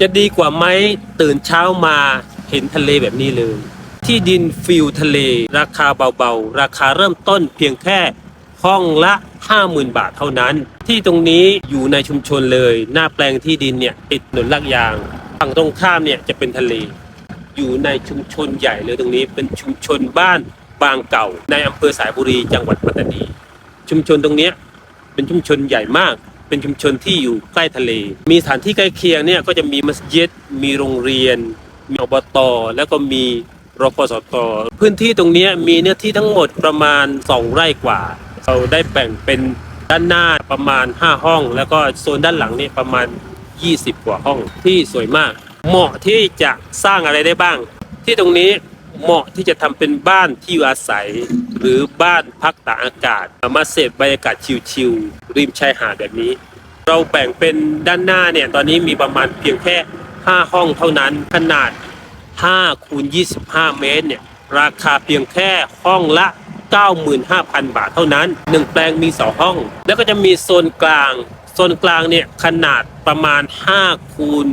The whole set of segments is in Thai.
จะดีกว่าไหมตื่นเช้ามาเห็นทะเลแบบนี้เลย ที่ดินฟิลทะเล ราคาเบาๆ ราคาเริ่มต้นเพียงแค่ห้องละ 50,000 บาทเท่านั้น ที่ตรงนี้อยู่ในชุมชนเลย หน้าแปลงที่ดินเนี่ยติดถนนลากยางฝั่งตรงข้ามเนี่ยจะเป็นทะเล อยู่ในชุมชนใหญ่เลยตรงนี้เป็นชุมชนบ้านบางเก่า ในอำเภอสายบุรีจังหวัดปัตตานี ชุมชนตรงนี้เป็นชุมชนใหญ่มาก เป็นชุมชนที่อยู่ใกล้ทะเล มีสถานที่ใกล้เคียงเนี่ยก็จะมีมัสยิด มีโรงเรียน มีอบต แล้วก็มีรพสต พื้นที่ตรงนี้มีเนื้อที่ทั้งหมดประมาณ 2 ไร่กว่า เราได้แบ่งเป็นด้านหน้าประมาณ 5 ห้อง แล้วก็โซนด้านหลังเนี่ยประมาณ 20 กว่าห้องที่สวยมาก เหมาะที่จะสร้างอะไรได้บ้าง ที่ตรงนี้ เหมาะที่จะทำเป็นบ้านที่อยู่อาศัย หรือบ้านพักตากอากาศ มาเสพบรรยากาศชิลๆริมชายหาดแบบนี้ เราแบ่งเป็นด้านหน้าเนี่ยตอนนี้มีประมาณเพียงแค่ 5 ห้องเท่านั้นขนาด5คูณ25 เมตรเนี่ยราคาเพียงแค่ห้องละ 95,000 บาทเท่านั้น 1 แปลงมี 2 ห้อง แล้วก็จะมีโซนกลาง โซนกลางเนี่ยขนาดประมาณ 5 คูณ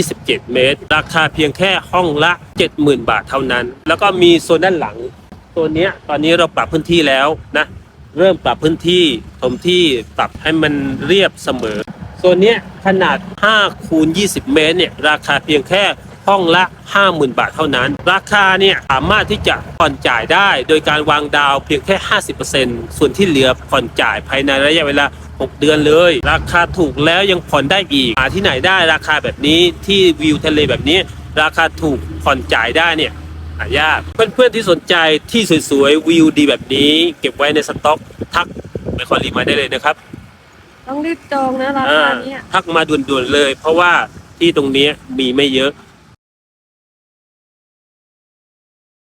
27 เมตร ราคาเพียงแค่ห้องละ 70,000 บาทเท่านั้น แล้วก็มีโซนด้านหลังโซนเนี้ยตอนนี้เราปรับพื้นที่แล้วนะ เริ่มปรับพื้นที่ถมที่ปรับให้มันเรียบเสมอโซนเนี้ยขนาด5คูณ20 เมตรเนี่ยราคาเพียงแค่ ห้องละ 50,000 บาทเท่านั้น ราคาเนี่ยสามารถที่จะผ่อนจ่ายได้ โดยการวางดาวเพียงแค่ 50%ส่วนที่เหลือผ่อนจ่ายภายในระยะเวลา 6 เดือนเลย ราคาถูกแล้วยังผ่อนได้อีกหาที่ไหนได้ราคาแบบนี้ที่วิวทะเลแบบนี้ ราคาถูกผ่อนจ่ายได้เนี่ยหายากเพื่อนๆที่สนใจที่สวยๆวิวดีแบบนี้ เก็บไว้ในสต็อกทักไปคอรีมาได้เลยนะครับต้องรีบจองนะราอ่าคาเนี้ยทักมาด่วนๆเลย เพราะว่าที่ตรงนี้มีไม่เยอะ